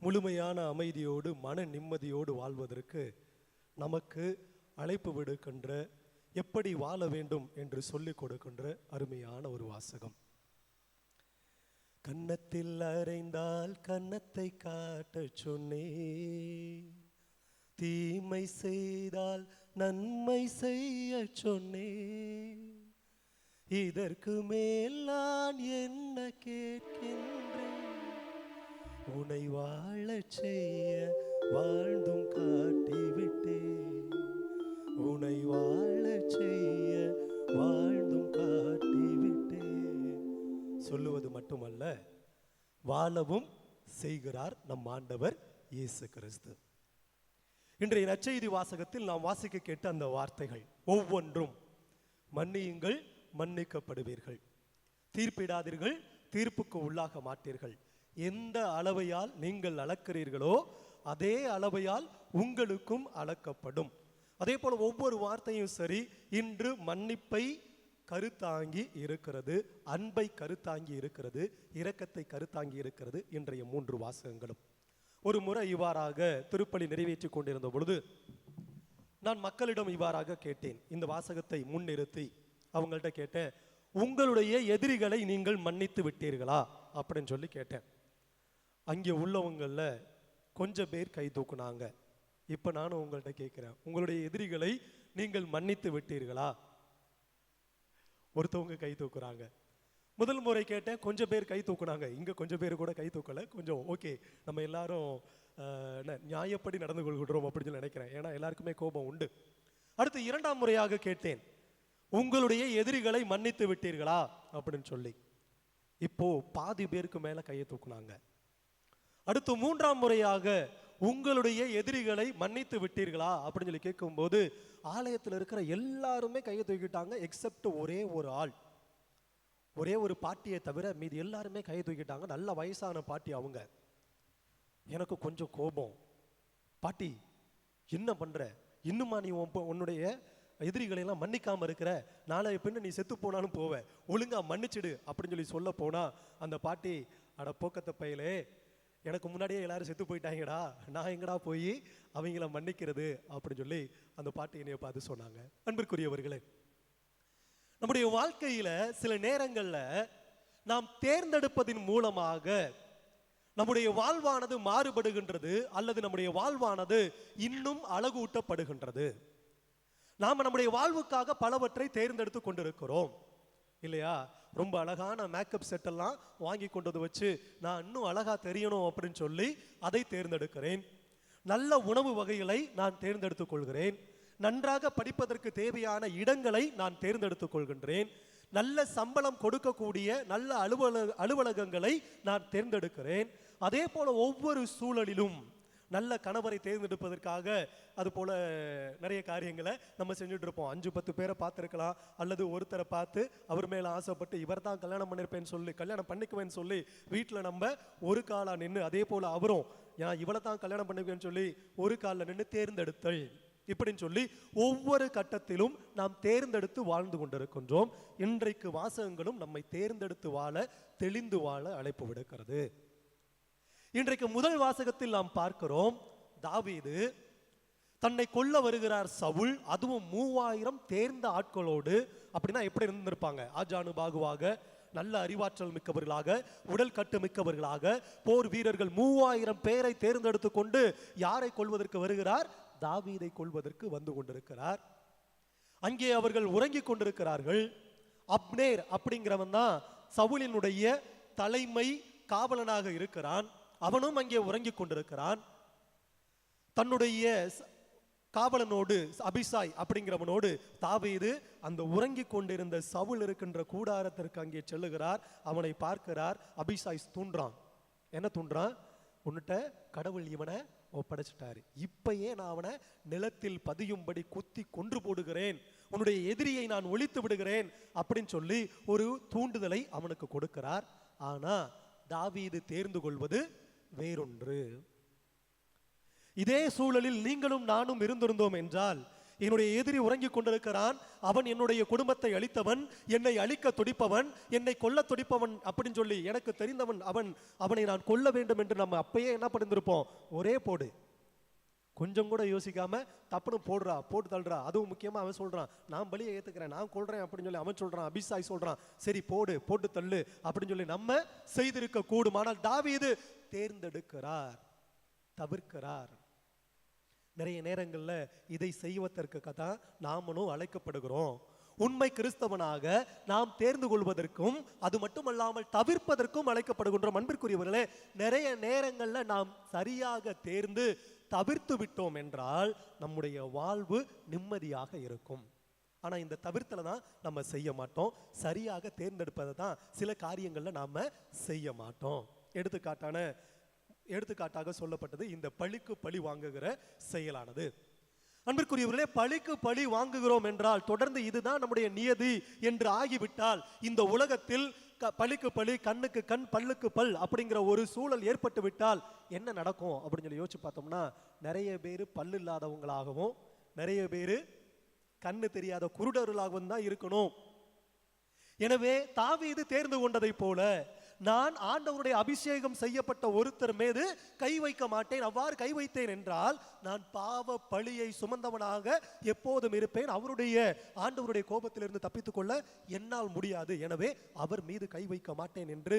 முழுமையான அமைதியோடு மன நிம்மதியோடு வாழ்வதற்கு நமக்கு அழைப்பு விடுக்கின்ற எப்படி வாழ வேண்டும் என்று சொல்லிக் கொடுக்கின்ற அருமையான ஒரு வாசகம். கன்னத்தில் அறைந்தால் கன்னத்தை காட்டச் சொன்னே தீமை செய்தால் நன்மை செய்ய சொன்னே இதற்கு மேல் நான் என்ன கேட்கின்றேன்? உனை வாழச் செய்ய வாழ்ந்தும் காட்டிவிட்டேன் உனை வாழச் செய்ய வாழ்ந்தும் காட்டிவிட்டேன் சொல்லுவது மட்டுமல்ல வாழவும் செய்கிறார் நம் ஆண்டவர் இயேசு கிறிஸ்து. இன்றைய நச்செய்தி வாசகத்தில் நாம் வாசிக்க கேட்ட அந்த வார்த்தைகள் ஒவ்வொன்றும் மன்னியுங்கள் மன்னிக்கப்படுவீர்கள். தீர்ப்பிடாதீர்கள் தீர்ப்புக்கு உள்ளாக மாட்டீர்கள். எந்த அளவையால் நீங்கள் அளக்கிறீர்களோ அதே அளவையால் உங்களுக்கும் அளக்கப்படும். அதே போல ஒவ்வொரு வார்த்தையும் சரி இன்று மன்னிப்பை கருத்தாங்கி இருக்கிறது அன்பை கருத்தாங்கி இருக்கிறது இரக்கத்தை கருத்தாங்கி இருக்கிறது இன்றைய மூன்று வாசகங்களும். ஒரு முறை இவ்வாறாக திருப்பலி நிறைவேற்றிக் கொண்டிருந்த பொழுது நான் மக்களிடம் இவ்வாறாக கேட்டேன். இந்த வாசகத்தை முன்னிறுத்தி அவங்கள்ட்ட கேட்டேன் உங்களுடைய எதிரிகளை நீங்கள் மன்னித்து விட்டீர்களா? அப்படின்னு சொல்லி கேட்டேன். அங்கே உள்ளவங்களில் கொஞ்சம் பேர் கை தூக்குனாங்க. இப்போ நானும் உங்கள்கிட்ட கேட்குறேன் உங்களுடைய எதிரிகளை நீங்கள் மன்னித்து விட்டீர்களா? ஒருத்தவங்க கை தூக்குறாங்க. முதல் முறை கேட்டேன் கொஞ்சம் பேர் கை தூக்குனாங்க. இங்கே கொஞ்சம் பேர் கூட கை தூக்கலை. கொஞ்சம் ஓகே நம்ம எல்லாரும் என்ன நியாயப்படி நடந்து கொள்கிறோம் அப்படின்னு சொல்லி நினைக்கிறேன். ஏன்னா எல்லாருக்குமே கோபம் உண்டு. அடுத்து இரண்டாம் முறையாக கேட்டேன் உங்களுடைய எதிரிகளை மன்னித்து விட்டீர்களா? அப்படின்னு சொல்லி. இப்போ பாதி பேருக்கு மேலே கையை தூக்குனாங்க. அடுத்து மூன்றாம் முறையாக உங்களுடைய எதிரிகளை மன்னித்து விட்டீர்களா? அப்படின்னு சொல்லி கேட்கும்போது ஆலயத்தில் இருக்கிற எல்லாருமே கையை தூக்கிட்டாங்க எக்ஸப்ட் ஒரே ஒரு ஆள். ஒரே ஒரு பாட்டியை தவிர மீதி எல்லாருமே கையை தூக்கிட்டாங்க. நல்ல வயசான பாட்டி அவங்க. எனக்கு கொஞ்சம் கோபம். பாட்டி என்ன பண்ற? இன்னுமா நீ உன்னுடைய எதிரிகளை எல்லாம் இருக்கிற? நாளை பின்ன நீ செத்து போனாலும் போவ. ஒழுங்கா மன்னிச்சிடு அப்படின்னு சொல்லி சொல்ல போனால் அந்த பாட்டி அட போக்கத்தை பையலே எனக்கு முன்னாடியே எல்லாரும் செத்து போயிட்டாங்கடா நான் எங்கடா போய் அவங்கள மன்னிக்கிறது அப்படின்னு சொல்லி அந்த பாட்டு என்னைய பார்த்து சொன்னாங்க. அன்பிற்குரியவர்களே நம்முடைய வாழ்க்கையில சில நேரங்கள்ல நாம் தேர்ந்தெடுப்பதின் மூலமாக நம்முடைய வாழ்வானது மாறுபடுகின்றது அல்லது நம்முடைய வாழ்வானது இன்னும் அழகூட்டப்படுகின்றது. நாம் நம்முடைய வாழ்வுக்காக பலவற்றை தேர்ந்தெடுத்து கொண்டிருக்கிறோம். இல்லையா? ரொம்ப அழகான மேக்கப் செட்டெல்லாம் வாங்கி கொண்டு வந்து வச்சு நான் இன்னும் அழகா தெரியணும் அப்படின்னு சொல்லி அதை தேர்ந்தெடுக்கிறேன். நல்ல உணவு வகைகளை நான் தேர்ந்தெடுத்துக் கொள்கிறேன். நன்றாக படிப்பதற்கு தேவையான இடங்களை நான் தேர்ந்தெடுத்துக் கொள்கின்றேன். நல்ல சம்பளம் கொடுக்கக்கூடிய நல்ல அலுவலக அலுவலகங்களை நான் தேர்ந்தெடுக்கிறேன். அதே போல ஒவ்வொரு சூழலிலும் நல்ல கணவரை தேர்ந்தெடுப்பதற்காக அது போல நிறைய காரியங்களை நம்ம செஞ்சுட்டு இருப்போம் அஞ்சு பத்து பேரை பார்த்துருக்கலாம். அல்லது ஒருத்தரை பார்த்து அவர் மேல ஆசைப்பட்டு இவர் தான் கல்யாணம் பண்ணியிருப்பேன்னு சொல்லி கல்யாணம் பண்ணிக்குவேன்னு சொல்லி வீட்டில் நம்ம ஒரு காலா நின்று அதே போல அவரும் ஏன் இவளை தான் கல்யாணம் பண்ணிக்குவேன்னு சொல்லி ஒரு காலில் நின்று தேர்ந்தெடுத்தல். இப்படின்னு சொல்லி ஒவ்வொரு கட்டத்திலும் நாம் தேர்ந்தெடுத்து வாழ்ந்து கொண்டிருக்கின்றோம். இன்றைக்கு வாசகங்களும் நம்மை தேர்ந்தெடுத்து வாழ தெளிந்து வாழ அழைப்பு விடுக்கிறது. இன்றைக்கு முதல் வாசகத்தில் நாம் பார்க்கிறோம் தாவீது. தன்னை கொல்ல வருகிறார் சவுல். அதுவும் மூவாயிரம் தேர்ந்த ஆட்களோடு அப்படின்னா எப்படி இருந்திருப்பாங்க? ஆஜானு பாகுவாக நல்ல அறிவாற்றல் மிக்கவர்களாக உடல் கட்டு மிக்கவர்களாக போர் வீரர்கள் மூவாயிரம் பேரை தேர்ந்தெடுத்து கொண்டு யாரை கொள்வதற்கு வருகிறார்? தாவீதை கொல்வதற்கு வந்து கொண்டிருக்கிறார். அங்கே அவர்கள் உறங்கிக் கொண்டிருக்கிறார்கள். அப்னேர் அப்படிங்கிறவன் தான் சவுலினுடைய தலைமை காவலனாக இருக்கிறான். அவனும் அங்கே உறங்கிக் கொண்டிருக்கிறான். தன்னுடைய காவலனோடு அபிசாய் அப்படிங்கிறவனோடு தாவீது அந்த உறங்கிக் கொண்டிருந்த சவுல் இருக்கின்ற கூடாரத்திற்கு அங்கே செல்லுகிறார். அவனை பார்க்கிறார். அபிசாய் தூண்டுறான். என்ன தூண்டுறான்? உன்னிட்ட கடவுள் இவனை ஒப்படைச்சிட்டாரு. இப்பயே நான் அவனை நிலத்தில் பதியும்படி குத்தி கொன்று போடுகிறேன். உன்னுடைய எதிரியை நான் ஒழித்து விடுகிறேன் அப்படின்னு சொல்லி ஒரு தூண்டுதலை அவனுக்கு கொடுக்கிறார். ஆனா தாவீது தேர்ந்து கொள்வது வேறொன்று. இதே சூழலில் நீங்களும் நானும் இருந்திருந்தோம் என்றால் என்னுடைய எதிரி உறங்கிக் கொண்டிருக்கிறான் அவன் என்னுடைய குடும்பத்தை அழித்தவன் என்னை அழிக்க துடிப்பவன் என்னை கொல்ல துடிப்பவன் அப்படின்னு சொல்லி எனக்கு தெரிந்தவன் அவன். அவனை நான் கொல்ல வேண்டும் என்று நம்ம அப்பயே என்ன பண்ணிருப்போம் ஒரே போடு. கொஞ்சம் கூட யோசிக்காம தப்புன்னு போடுறா போட்டு தள்ளுறா. அதுவும் முக்கியமா அவன் சொல்றான் நான் பலியை ஏத்துக்கிறேன் நான் கொள்றேன் அப்படின்னு சொல்லி அவன் சொல்றான் அபிசாய் சொல்றான். சரி போடு போட்டு தள்ளு அப்படின்னு சொல்லி நம்ம செய்திருக்க கூடும். ஆனால் தாவீது தேர்ந்தெடுக்கிறார் தவிர்க்கிறார். நிறைய நேரங்கள்ல இதை செய்வதற்கு தான் நாமளும் அழைக்கப்படுகிறோம். உண்மை கிறிஸ்தவனாக நாம் தேர்ந்து கொள்வதற்கும் அது மட்டுமல்லாமல் தவிர்ப்பதற்கும் அழைக்கப்படுகின்றோம். அன்பிற்குரியவர்களே நிறைய நேரங்கள்ல நாம் சரியாக தேர்ந்து தவிர்த்து விட்டோம் என்றால் நம்முடைய வாழ்வு நிம்மதியாக இருக்கும். ஆனா இந்த தவிர்த்தலை தான் நம்ம செய்ய மாட்டோம். சரியாக தேர்ந்தெடுப்பதை தான் சில காரியங்கள்ல நாம செய்ய மாட்டோம். எடுத்துக்காட்டான எடுத்துக்காட்டாக சொல்லப்பட்டது இந்த பழிக்கு பழி வாங்குகிற செயலானது. அன்பிற்குரியவர்களே பழிக்கு பழி வாங்குகிறோம் என்றால் தொடர்ந்து இதுதான் நம்முடைய நியதி என்று ஆகிவிட்டால் இந்த உலகத்தில் பழிக்கு பழி கண்ணுக்கு கண் பல்லுக்கு பல் அப்படிங்கிற ஒரு சூழல் ஏற்பட்டு விட்டால் என்ன நடக்கும் அப்படின்னு சொல்லி யோசிச்சு பார்த்தோம்னா நிறைய பேர் பல்லு இல்லாதவங்களாகவும் நிறைய பேர் கண்ணு தெரியாத குருடர்களாகவும் தான் இருக்கணும். எனவே தாவீது தேர்ந்து கொண்டதைப் போல நான் ஆண்டவருடைய அபிஷேகம் செய்யப்பட்ட ஒருத்தர் மீது கை வைக்க மாட்டேன். அவ்வாறு கை வைத்தேன் என்றால் நான் பாவ பழியை சுமந்தவனாக எப்போதும் இருப்பேன். அவருடைய ஆண்டவருடைய கோபத்திலிருந்து தப்பித்துக்கொள்ள என்னால் முடியாது. எனவே அவர் மீது கை வைக்க மாட்டேன் என்று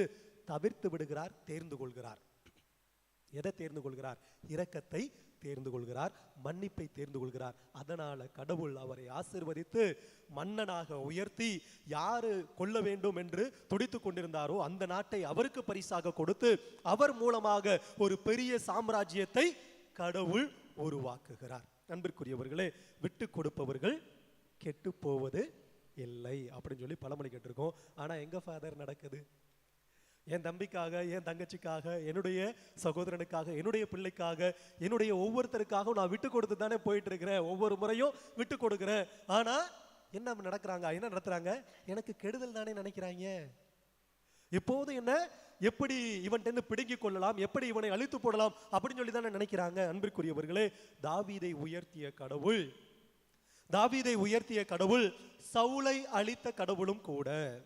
தவிர்த்து விடுகிறார் தேர்ந்து கொள்கிறார். எதை தேர்ந்து கொள்கிறார்? இரக்கத்தை தேர்ந்து கொள்கிறார் மன்னிப்பை தேர்ந்து கொள்கிறார் அதனால கடவுள் அவரை ஆசீர்வதித்து மன்னனாக உயர்த்தி யாரு கொல்ல வேண்டும் என்று துடித்துக் கொண்டிருந்தாரோ அந்த நாட்டை அவருக்கு பரிசாக கொடுத்து அவர் மூலமாக ஒரு பெரிய சாம்ராஜ்யத்தை கடவுள் உருவாக்குகிறார். அன்பிற்குரியவர்களே விட்டு கொடுப்பவர்கள் கெட்டு போவது இல்லை அப்படின்னு சொல்லி பழமொழி கேட்டிருக்கோம். ஆனா எங்க ஃபாதர் நடக்குது? என் தம்பிக்காக என் தங்கச்சிக்காக என்னுடைய சகோதரனுக்காக என்னுடைய பிள்ளைக்காக என்னுடைய ஒவ்வொருத்தருக்காகவும் நான் விட்டு கொடுத்து தானே போயிட்டு இருக்கிறேன் ஒவ்வொரு முறையும் விட்டு கொடுக்குறேன். ஆனா என்ன நடக்கிறாங்க? என்ன நடத்துறாங்க? எனக்கு கெடுதல் தானே நினைக்கிறாங்க. எப்போதும் என்ன? எப்படி இவன்கிட்ட பிடுங்கிக் கொள்ளலாம்? எப்படி இவனை அழித்து போடலாம்? அப்படின்னு சொல்லி தானே நினைக்கிறாங்க. அன்பிற்குரியவர்களே தாவீதை உயர்த்திய கடவுள் தாவீதை உயர்த்திய கடவுள் சவுளை அழித்த கடவுளும் கூட.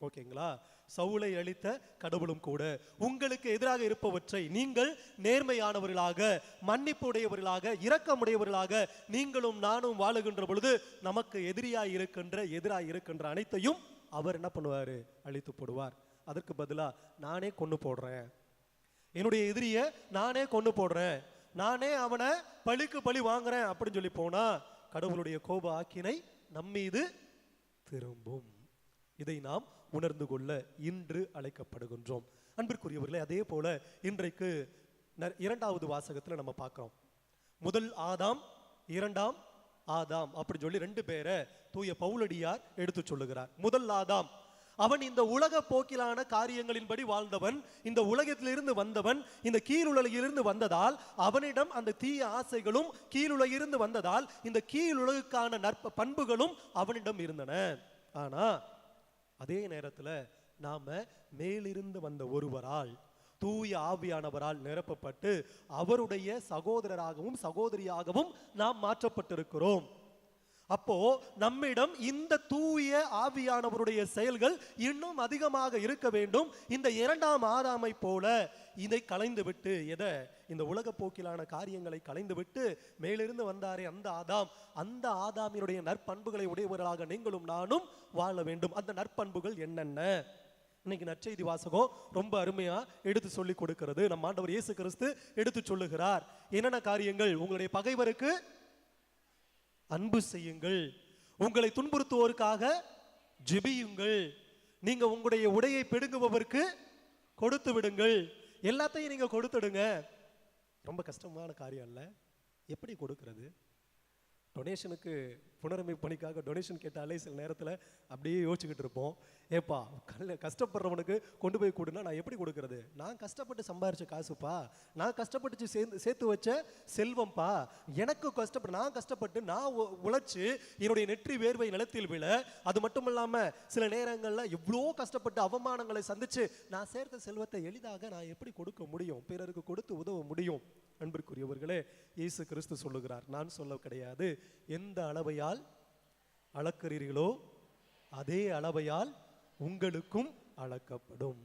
ஓகேங்களா? சவுளை அளித்த கடவுளும் கூட. உங்களுக்கு எதிராக இருப்பவற்றை நீங்கள் நேர்மையானவர்களாக மன்னிப்புடையவர்களாக இரக்கமுடையவர்களாக நீங்களும் நானும் வாழுகின்ற பொழுது நமக்கு எதிரியாய் இருக்கின்ற எதிராய் இருக்கின்ற அனைத்தையும் அவர் என்ன பண்ணுவாரு? அழித்து போடுவார். அதற்கு பதிலா நானே கொண்டு போடுறேன். என்னுடைய எதிரிய நானே கொண்டு போடுறேன். நானே அவனை பழிக்கு பழி வாங்குறேன். அப்படின்னு சொல்லி போனா கடவுளுடைய கோப ஆக்கினை நம்மீது திரும்பும். இதை நாம் உணர்ந்து கொள்ள இன்று அழைக்கப்படுகின்றோம். அன்பிற்குரியவர்களே அதே போல இன்றைக்கு இரண்டாவது வாசகத்துல நம்ம பார்க்குறோம். முதல் ஆதாம் இரண்டாம் ஆதாம் அப்படி சொல்லி ரெண்டு பேரை தூய பவுலடியார் எடுத்து சொல்லுகிறார். முதல் ஆதாம் அவன் இந்த உலக போக்கிலான காரியங்களின்படி வாழ்ந்தவன் இந்த உலகத்திலிருந்து வந்தவன் இந்த கீழுலகிலிருந்து வந்ததால் அவனிடம் அந்த தீய ஆசைகளும் கீழுலகிலிருந்து வந்ததால் இந்த கீழுலகுக்கான நற்ப பண்புகளும் அவனிடம் இருந்தன. ஆனா அதே நேரத்துல நாம மேலிருந்து வந்த ஒருவரால் தூய ஆவியானவரால் நிரப்பப்பட்டு அவருடைய சகோதரராகவும் சகோதரியாகவும் நாம் மாற்றப்பட்டிருக்கிறோம். அப்போ நம்மிடம் இந்த தூய ஆவியானவருடைய செயல்கள் இன்னும் அதிகமாக இருக்க வேண்டும். இந்த இரண்டாம் ஆதாமை போல இதை கலைந்து விட்டு எதை? இந்த உலக போக்கிலான காரியங்களை கலைந்து விட்டு மேலிருந்து வந்தாரே அந்த ஆதாம். அந்த ஆதாமினுடைய நற்பண்புகளை உடையவர்களாக நீங்களும் நானும் வாழ வேண்டும். அந்த நற்பண்புகள் என்னென்ன? இன்னைக்கு நற்செய்தி வாசகம் ரொம்ப அருமையா எடுத்து சொல்லி கொடுக்கிறது. நம்ம ஆண்டவர் இயேசு கிறிஸ்து எடுத்து சொல்லுகிறார். என்னென்ன காரியங்கள்? உங்களுடைய பகைவருக்கு அன்பு செய்யுங்கள். உங்களை துன்புறுத்துவோருக்காக ஜெபியுங்கள். நீங்க உங்களுடைய உடையை பிடுங்குபவருக்கு கொடுத்து விடுங்கள். எல்லாத்தையும் நீங்க கொடுத்துடுங்க. ரொம்ப கஷ்டமான காரியம் இல்லை. எப்படி கொடுக்கறது? டொனேஷனுக்கு புனரமை பணிக்காக டொனேஷன் கேட்டாலே சில நேரத்தில் அப்படியே யோசிச்சுக்கிட்டு இருப்போம். ஏப்பா கல்ல கஷ்டப்படுறவனுக்கு கொண்டு போய் கொடுனா நான் எப்படி கொடுக்கறது? நான் கஷ்டப்பட்டு சம்பாரிச்ச காசுப்பா? நான் கஷ்டப்பட்டு சேர்ந்து சேர்த்து வச்ச செல்வம்ப்பா எனக்கு கஷ்டப்பட்டு நான் கஷ்டப்பட்டு நான் உழைச்சி என்னுடைய நெற்றி வேர்வை நிலத்தில் விழ அது மட்டும் இல்லாமல் சில நேரங்களில் எவ்வளோ கஷ்டப்பட்டு அவமானங்களை சந்திச்சு நான் சேர்த்த செல்வத்தை எளிதாக நான் எப்படி கொடுக்க முடியும்? பிறருக்கு கொடுத்து உதவ முடியும்? அன்பிற்குரியவர்களே இயேசு கிறிஸ்து சொல்லுகிறார். நான் சொல்ல கிடையாது. எந்த அளவையால் அளக்கிறீர்களோ அதே அளவையால் உங்களுக்கும் அளக்கப்படும்.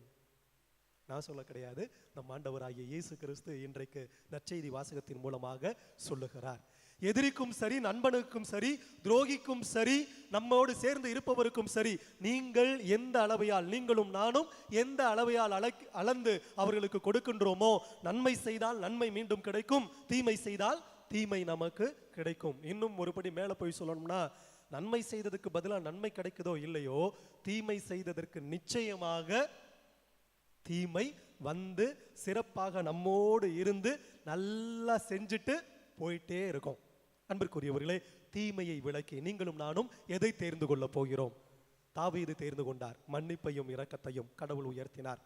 நான் சொல்ல கிடையாது. நம் ஆண்டவராகிய இயேசு கிறிஸ்து இன்றைக்கு நற்செய்தி வாசகத்தின் மூலமாக சொல்லுகிறார். எதிரிக்கும் சரி நண்பனுக்கும் சரி துரோகிக்கும் சரி நம்மோடு சேர்ந்து இருப்பவருக்கும் சரி நீங்கள் எந்த அளவையால் நீங்களும் நானும் எந்த அளவையால் அளக் அளந்து அவர்களுக்கு கொடுக்கின்றோமோ நன்மை செய்தால் நன்மை மீண்டும் கிடைக்கும் தீமை செய்தால் தீமை நமக்கு கிடைக்கும். இன்னும் ஒருபடி மேலே போய் சொல்லணும்னா நன்மை செய்ததுக்கு பதிலாக நன்மை கிடைக்குதோ இல்லையோ தீமை செய்ததற்கு நிச்சயமாக தீமை வந்து சிறப்பாக நம்மோடு இருந்து நல்லா செஞ்சுட்டு போயிட்டே இருக்கும். அன்பிற்குரியவர்களே தீமையை விளக்கி நீங்களும் நானும் எதை தேர்ந்து கொள்ளப் போகிறோம்? தாவீது தேர்ந்து கொண்டார். மன்னிப்பையும் இரக்கத்தையும் கடவுள் உயர்த்தினார்.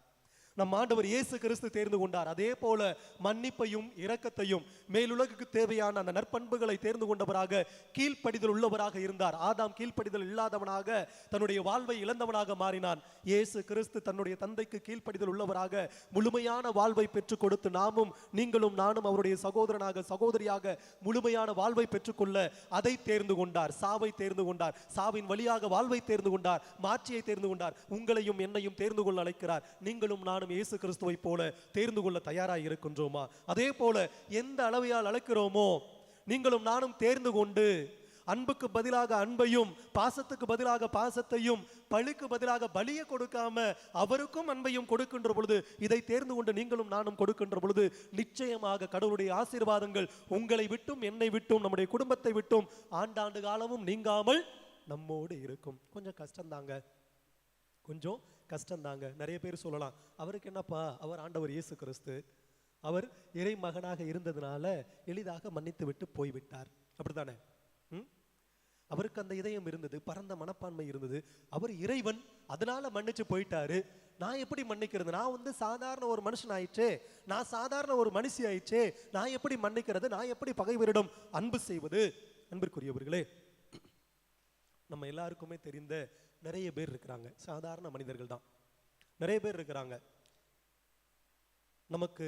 நம் ஆண்டவர் இயேசு கிறிஸ்து தேர்ந்து கொண்டார். அதே போல மன்னிப்பையும் இரக்கத்தையும் மேலுலகுக்கு தேவையான அந்த நற்பண்புகளை தேர்ந்து கொண்டவராக கீழ்ப்படிதல் உள்ளவராக இருந்தார். ஆதாம் கீழ்ப்படிதல் இல்லாதவனாக தன்னுடைய வாழ்வை இழந்தவனாக மாறினான். இயேசு கிறிஸ்து தன்னுடைய தந்தைக்கு கீழ்ப்படிதல் உள்ளவராக முழுமையான வாழ்வை பெற்றுக் கொடுத்து நாமும் நீங்களும் நானும் அவருடைய சகோதரனாக சகோதரியாக முழுமையான வாழ்வை பெற்றுக்கொள்ள அதை தேர்ந்து கொண்டார். சாவை தேர்ந்து கொண்டார். சாவின் வழியாக வாழ்வை தேர்ந்து கொண்டார். மாட்சியை தேர்ந்து கொண்டார். உங்களையும் என்னையும் தேர்ந்து கொள்ள அழைக்கிறார். நீங்களும் நானும் இயேசு கிறிஸ்துவை போல தேர்ந்து கொள்ள தயாராக இருக்கின்றோமா? அதே போல எந்த அளவையால் அழைக்கிறோமோ நீங்களும் நானும் தேர்ந்து கொண்டு அன்புக்கு பதிலாக அன்பையும் பாசத்துக்கு பதிலாக பாசத்தையும் பழிக்கு பதிலாக பலியை கொடுக்காம அவருக்கும் அன்பையும் கொடுக்கின்ற பொழுது இதை தேர்ந்து கொண்டு நீங்களும் நானும் கொடுக்கின்ற பொழுது நிச்சயமாக கடவுளுடைய ஆசீர்வாதங்கள் உங்களை விட்டும் என்னை விட்டும் நம்முடைய குடும்பத்தை விட்டும் ஆண்டாண்டு காலமும் நீங்காமல் நம்மோடு இருக்கும். கொஞ்சம் கஷ்டம்தாங்க. கொஞ்சம் கஷ்டம்தாங்க. நிறைய பேர் சொல்லலாம் அவருக்கு என்னப்பா? அவர் ஆண்டவர் இயேசு கிறிஸ்து. அவர் இறை மகனாக இருந்ததுனால எளிதாக மன்னித்து விட்டு போய்விட்டார். அப்படித்தானே? ம்? அவருக்கு அந்த இதயம் இருந்தது பரந்த மனப்பான்மை இருந்தது. அவர் இறைவன் அதனால மன்னிச்சு போயிட்டாரு. நான் எப்படி மன்னிக்கிறது? நான் வந்து சாதாரண ஒரு மனுஷன் ஆயிடுச்சே நான் சாதாரண ஒரு மனுஷி ஆயிடுச்சே நான் எப்படி மன்னிக்கிறது? நான் எப்படி பகைவரிடம் அன்பு செய்வது? அன்பிற்குரியவர்களே நம்ம எல்லாருக்குமே தெரிந்த நிறைய பேர் இருக்கிறாங்க. சாதாரண மனிதர்கள் தான். நிறைய பேர் இருக்கிறாங்க. நமக்கு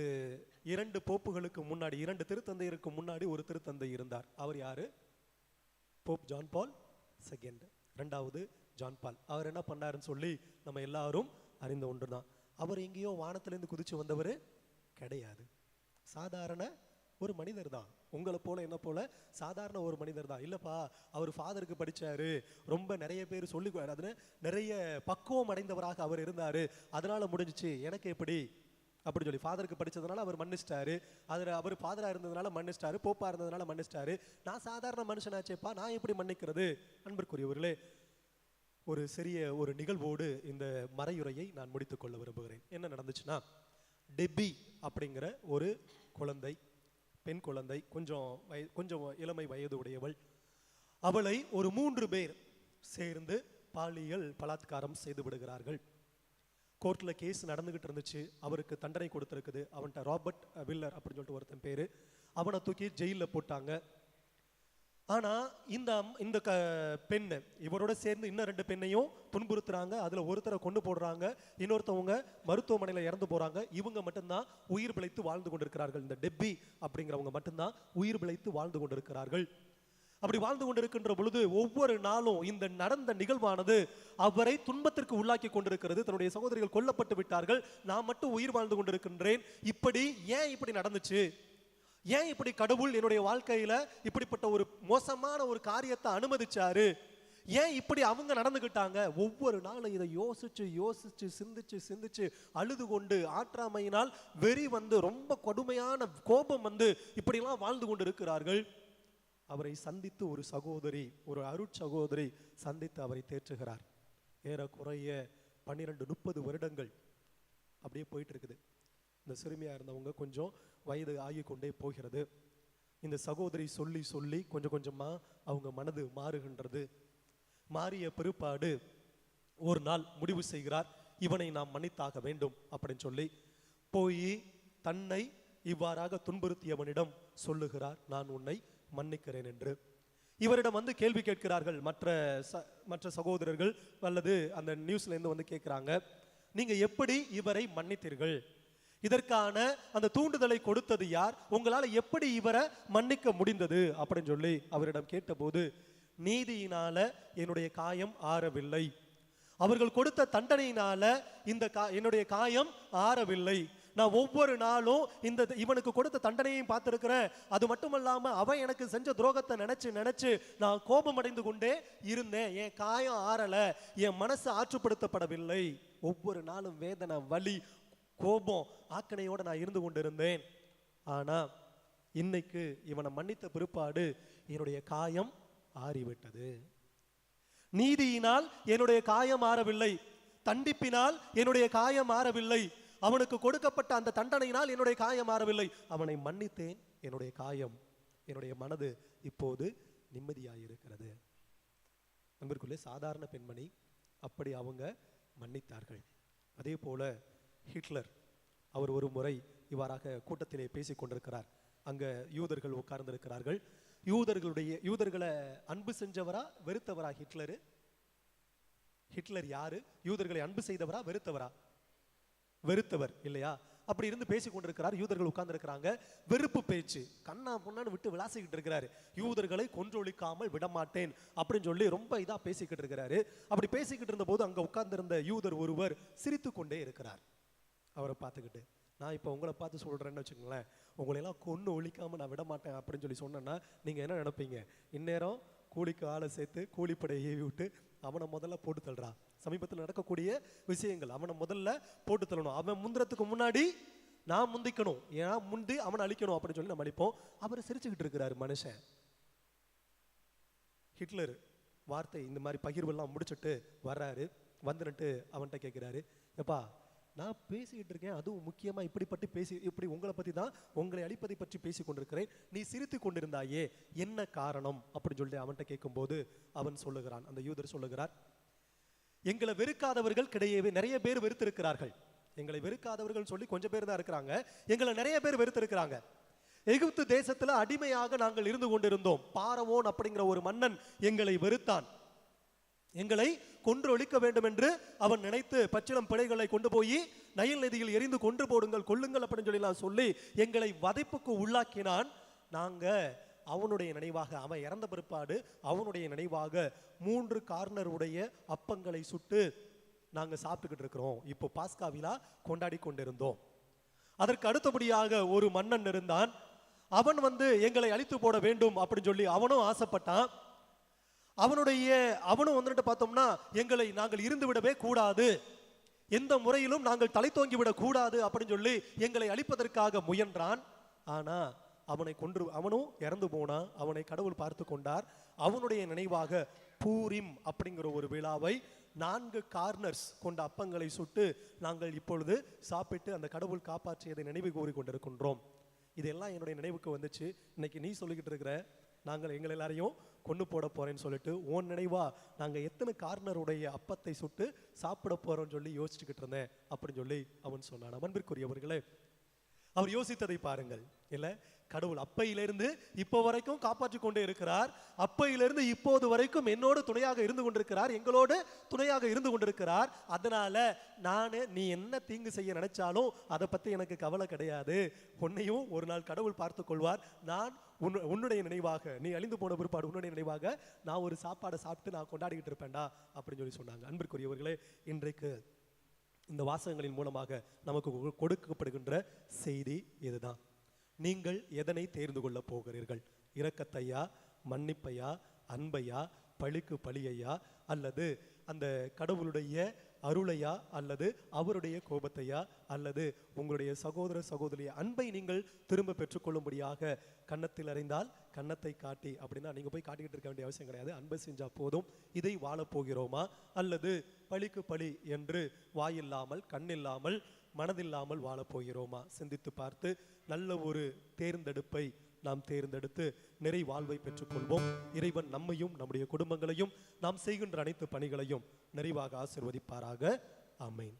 இரண்டு போப்புகளுக்கு முன்னாடி இரண்டு திருத்தந்தையருக்கு முன்னாடி ஒரு திருத்தந்தை இருந்தார். அவர் யாரு? போப் ஜான் பால் செகண்ட் ரெண்டாவது ஜான் பால் அவர் என்ன பண்ணாருன்னு சொல்லி நம்ம எல்லாரும் அறிந்த ஒன்று தான் அவர் எங்கேயோ வானத்திலேருந்து குதிச்சு வந்தவர் கிடையாது. சாதாரண ஒரு மனிதர் தான் உங்களை போல என்ன போல சாதாரண ஒரு மனிதர் தான். இல்லைப்பா அவர் ஃபாதருக்கு படித்தார் ரொம்ப நிறைய பேர் சொல்லி அதில் நிறைய பக்குவம் அடைந்தவராக அவர் இருந்தார். அதனால் முடிஞ்சிச்சு. எனக்கு எப்படி? அப்படி சொல்லி ஃபாதருக்கு படித்ததுனால அவர் மன்னிச்சிட்டாரு. அதில் அவர் ஃபாதராக இருந்ததுனால மன்னிச்சிட்டாரு. போப்பா இருந்ததுனால மன்னிச்சிட்டாரு. நான் சாதாரண மனுஷனாச்சேப்பா நான் எப்படி மன்னிக்கிறது? அன்பிற்குரியவர்களே ஒரு சிறிய ஒரு நிகழ்வோடு இந்த மறையுரையை நான் முடித்துக்கொள்ள விரும்புகிறேன். என்ன நடந்துச்சுன்னா டெபி அப்படிங்கிற ஒரு குழந்தை பெண் குழந்தை கொஞ்சம் வய கொஞ்சம் இளமை வயது உடையவள் அவளை ஒரு மூன்று பேர் சேர்ந்து பாலியல் பலாத்காரம் செய்து விடுகிறார்கள். கோர்ட்டில் கேஸ் நடந்துகிட்டு இருந்துச்சு. அவருக்கு தண்டனை கொடுத்துருக்குது. அவன்கிட்ட ராபர்ட் வில்லர் அப்படின்னு சொல்லிட்டு ஒருத்தன் பேர். அவனை தூக்கி ஜெயிலில் போட்டாங்க. ஆனா இந்த இந்த க பெண்ணு இவரோட சேர்ந்து இன்னும் ரெண்டு பெண்ணையும் துன்புறுத்துறாங்க. அதில் ஒருத்தரை கொண்டு போடுறாங்க. இன்னொருத்தவங்க மருத்துவமனையில இறந்து போகிறாங்க இவங்க மட்டும்தான் உயிர் பிழைத்து வாழ்ந்து கொண்டிருக்கிறார்கள். இந்த டெப்பி அப்படிங்கிறவங்க மட்டும்தான் உயிர் பிழைத்து வாழ்ந்து கொண்டிருக்கிறார்கள். அப்படி வாழ்ந்து கொண்டிருக்கின்ற பொழுது ஒவ்வொரு நாளும் இந்த நடந்த நிகழ்வானது அவரை துன்பத்திற்கு உள்ளாக்கி கொண்டிருக்கிறது. தன்னுடைய சகோதரிகள் கொல்லப்பட்டு விட்டார்கள். நான் மட்டும் உயிர் வாழ்ந்து கொண்டிருக்கின்றேன். இப்படி ஏன் இப்படி நடந்துச்சு? ஏன் இப்படி கடவுள் என்னுடைய வாழ்க்கையில இப்படிப்பட்ட ஒரு மோசமான ஒரு காரியத்தை அனுமதிச்சாரு? ஏன் இப்படி அவங்க நடந்துகிட்டாங்க? ஒவ்வொரு நாளும் இதை யோசிச்சு யோசிச்சு சிந்திச்சு சிந்திச்சு அழுது கொண்டு ஆற்றாமையினால் வெறி வந்து ரொம்ப கொடுமையான கோபம் வந்து இப்படிலாம் வாழ்ந்து கொண்டு இருக்கிறார்கள் அவரை சந்தித்து ஒரு சகோதரி ஒரு அருட்சகோதரி சந்தித்து அவரை தேற்றுகிறார். ஏறக்குறைய பன்னிரெண்டு முப்பது வருடங்கள் அப்படியே போயிட்டு இருக்குது. இந்த சிறுமியா இருந்தவங்க கொஞ்சம் வயது ஆகி கொண்டே போகிறது. இந்த சகோதரி சொல்லி சொல்லி கொஞ்சம் கொஞ்சமா அவங்க மனது மாறுகின்றது. மாறிய பிற்பாடு ஒரு நாள் முடிவு செய்கிறார் இவனை நாம் மன்னித்தாக வேண்டும் அப்படின்னு சொல்லி போய் தன்னை இவ்வாறாக துன்புறுத்தியவனிடம் சொல்லுகிறார் நான் உன்னை மன்னிக்கிறேன் என்று. இவரிடம் வந்து கேள்வி கேட்கிறார்கள் மற்ற ச- மற்ற சகோதரர்கள் அல்லது அந்த நியூஸ்ல இருந்து வந்து கேட்கிறாங்க நீங்க எப்படி இவரை மன்னித்தீர்கள்? இதற்கான அந்த தூண்டுதலை கொடுத்தது யார்? உங்களால எப்படி இவரை மன்னிக்க முடிந்தது? அப்படின்னு சொல்லி அவரிடம் கேட்டபோது நீதியினால என்னுடைய காயம் ஆறவில்லை. அவர்கள் கொடுத்த தண்டனையினால இந்த கா என்னுடைய காயம் ஆறவில்லை. நான் ஒவ்வொரு நாளும் இந்த இவனுக்கு கொடுத்த தண்டனையும் பார்த்துருக்கிறேன். அது மட்டுமல்லாம அவன் எனக்கு செஞ்ச துரோகத்தை நினச்சி நினச்சி நான் கோபம் அடைந்து கொண்டே இருந்தேன். என் காயம் ஆறலை. என் மனசு ஆற்றுப்படுத்தப்படவில்லை. ஒவ்வொரு நாளும் வேதனை வலி கோபம் ஆக்கணையோட நான் இருந்து கொண்டிருந்தேன். ஆனா இன்னைக்கு இவனை மன்னித்த பிற்பாடு என்னுடைய காயம் ஆறிவிட்டது. நீதியினால் என்னுடைய காயம் ஆறவில்லை. தண்டிப்பினால் என்னுடைய காயம் ஆறவில்லை. அவனுக்கு கொடுக்கப்பட்ட அந்த தண்டனையினால் என்னுடைய காயம் ஆறவில்லை. அவனை மன்னித்தேன். என்னுடைய காயம் என்னுடைய மனது இப்போது நிம்மதியாயிருக்கிறது. நண்பர்களே சாதாரண பெண்மணி அப்படி அவங்க மன்னித்தார்கள். அதே போல ஹிட்லர். அவர் ஒரு முறை இவ்வாறாக கூட்டத்திலே பேசிக் கொண்டிருக்கிறார். அங்க யூதர்கள் உட்கார்ந்திருக்கிறார்கள். யூதர்களுடைய யூதர்களை அன்பு செஞ்சவரா வெறுத்தவரா ஹிட்லரு? ஹிட்லர் யாரு? யூதர்களை அன்பு செய்தவரா வெறுத்தவரா? வெறுத்தவர் இல்லையா? அப்படி இருந்து பேசிக் கொண்டிருக்கிறார். யூதர்கள் உட்கார்ந்து இருக்கிறாங்க வெறுப்பு பேச்சு. கண்ணா பொண்ணான்னு விட்டு விளாசிக்கிட்டு இருக்கிறாரு. யூதர்களை கொன்றொழிக்காமல் விடமாட்டேன் அப்படின்னு சொல்லி ரொம்ப இதா பேசிக்கிட்டு இருக்கிறாரு. அப்படி பேசிக்கிட்டு இருந்த போது அங்க உட்கார்ந்திருந்த யூதர் ஒருவர் சிரித்து கொண்டே இருக்கிறார். அவரை பார்த்துக்கிட்டு நான் இப்போ உங்களை பார்த்து சொல்றேன்னு வச்சுக்கோங்களேன் உங்களை எல்லாம் கொன்று ஒழிக்காம நான் விட மாட்டேன் அப்படின்னு சொல்லி சொன்னேன்னா நீங்க என்ன நினைப்பீங்க? இந்நேரம் கூலிக்கு ஆளை சேர்த்து கூலிப்படையை ஏவி விட்டு அவனை முதல்ல போட்டு தள்ளுறா. சமீபத்தில் நடக்கக்கூடிய விஷயங்கள் அவனை முதல்ல போட்டு தள்ளணும். அவன் முந்துறதுக்கு முன்னாடி நான் முந்திக்கணும். ஏன்னா முந்தி அவனை அழிக்கணும் அப்படின்னு சொல்லி நம்ம அழிப்போம். அவர் சிரிச்சுக்கிட்டு இருக்கிறாரு மனுஷன். ஹிட்லர் வார்த்தை இந்த மாதிரி பகிர்வெல்லாம் முடிச்சுட்டு வர்றாரு. வந்துட்டு அவன்கிட்ட கேட்குறாரு எப்பா நான் பேசிக்கிட்டு இருக்கேன் அதுவும் முக்கியமா இப்படிப்பட்டு பேசி இப்படி உங்களை பற்றி தான் உங்களை அழிப்பதை பற்றி பேசி கொண்டிருக்கிறேன் நீ சிரித்து கொண்டிருந்தாயே என்ன காரணம்? அப்படின்னு சொல்லிட்டு அவன்கிட்ட கேட்கும்போது அவன் சொல்லுகிறான் அந்த யூதர் சொல்லுகிறார் எங்களை வெறுக்காதவர்கள் கிடையவே நிறைய பேர் வெறுத்திருக்கிறார்கள். எங்களை வெறுக்காதவர்கள் சொல்லி கொஞ்சம் பேர் தான் இருக்கிறாங்க. எங்களை நிறைய பேர் வெறுத்திருக்கிறாங்க. எகிப்து தேசத்துல அடிமையாக நாங்கள் இருந்து கொண்டிருந்தோம். பாரவோன் அப்படிங்கிற ஒரு மன்னன் எங்களை வெறுத்தான். எங்களை கொன்று ஒழிக்க வேண்டும் என்று அவன் நினைத்து பச்சிளம் பிழைகளை கொண்டு போய் நயல் நதியில் எரிந்து கொன்று போடுங்கள் கொள்ளுங்கள் அப்படின்னு சொல்லி சொல்லி எங்களை வதைப்புக்கு உள்ளாக்கினான். நாங்க அவனுடைய நினைவாக அவன் இறந்த பிற்பாடு அவனுடைய நினைவாக மூன்று கார்னர் உடைய அப்பங்களை சுட்டு நாங்க சாப்பிட்டுக்கிட்டு இருக்கிறோம். இப்போ பாஸ்கா விழா கொண்டாடி கொண்டிருந்தோம். அதற்கு அடுத்தபடியாக ஒரு மன்னன் இருந்தான். அவன் வந்து எங்களை அழித்து போட வேண்டும் அப்படின்னு சொல்லி அவனும் ஆசைப்பட்டான். அவனுடைய அவனும் வந்துட்டு பார்த்தோம்னா எங்களை நாங்கள் இருந்து விடவே கூடாது. எந்த முறையிலும் நாங்கள் தலை தோங்கி விடக்கூடாது அப்படின்னு சொல்லி எங்களை அழிப்பதற்காக முயன்றான். ஆனா அவனை கொன்று அவனும் இறந்து போனான். அவனை கடவுள் பார்த்து கொண்டார். அவனுடைய நினைவாக பூரிம் அப்படிங்கிற ஒரு விழாவை நான்கு கார்னர்ஸ் கொண்ட அப்பங்களை சுட்டு நாங்கள் இப்பொழுது சாப்பிட்டு அந்த கடவுள் காப்பாற்றியதை நினைவு கூறி கொண்டிருக்கின்றோம். இதெல்லாம் என்னுடைய நினைவுக்கு வந்துச்சு. இன்னைக்கு நீ சொல்லிக்கிட்டு இருக்கிற நாங்கள் எங்கள் எல்லாரையும் கொண்டு போட போறேன்னு சொல்லிட்டு உன் நினைவா நாங்க எத்தனை கார்னருடைய அப்பத்தை சுட்டு சாப்பிட போறோம்னு சொல்லி யோசிச்சுக்கிட்டு இருந்தேன் அப்படின்னு சொல்லி அவன் சொன்னான். அன்பிற்குரியவர்களே அவர் யோசித்ததை பாருங்கள். இல்ல கடவுள் அப்பையிலிருந்து இப்போ வரைக்கும் காப்பாற்றி கொண்டே இருக்கிறார். அப்பையிலிருந்து இப்போது வரைக்கும் என்னோடு துணையாக இருந்து கொண்டிருக்கிறார். எங்களோடு துணையாக இருந்து கொண்டிருக்கிறார். அதனால நானு நீ என்ன தீங்கு செய்ய நினைச்சாலும் அதை பத்தி எனக்கு கவலை கிடையாது. உன்னையும் ஒரு நாள் கடவுள் பார்த்து கொள்வார். நான் உன் உன்னுடைய நினைவாக நீ அழிந்து போன பிற்பாடு உன்னுடைய நினைவாக நான் ஒரு சாப்பாடை சாப்பிட்டு நான் கொண்டாடிக்கிட்டு இருப்பேன்டா அப்படின்னு சொல்லி சொன்னாங்க. அன்பிற்குரியவர்களே இன்றைக்கு இந்த வாசகங்களின் மூலமாக நமக்கு கொடுக்கப்படுகின்ற செய்தி இதுதான் நீங்கள் எதனை தேர்ந்து கொள்ளப் போகிறீர்கள்? இரக்கத்தையா மன்னிப்பையா அன்பையா பழிக்கு பழியையா அல்லது அந்த கடவுளுடைய அருளையா அல்லது அவருடைய கோபத்தையா அல்லது உங்களுடைய சகோதர சகோதரிய அன்பை நீங்கள் திரும்ப பெற்றுக்கொள்ளும்படியாக கன்னத்தில் அறிந்தால் கன்னத்தை காட்டி அப்படின்னா நீங்க போய் காட்டிக்கிட்டு இருக்க வேண்டிய அவசியம் கிடையாது. அன்பை செஞ்சா போதும். இதை வாழப்போகிறோமா அல்லது பழிக்கு பழி என்று வாயில்லாமல் கண்ணில்லாமல் மனதில்லாமல் வாழப்போகிறோமா சிந்தித்து பார்த்து நல்ல ஒரு தேர்ந்தெடுப்பை நாம் தேர்ந்தெடுத்து நிறை வாழ்வை பெற்றுக்கொள்வோம். இறைவன் நம்மையும் நம்முடைய குடும்பங்களையும் நாம் செய்கின்ற அனைத்து பணிகளையும் நிறைவாக ஆசிர்வதிப்பாராக. ஆமென்.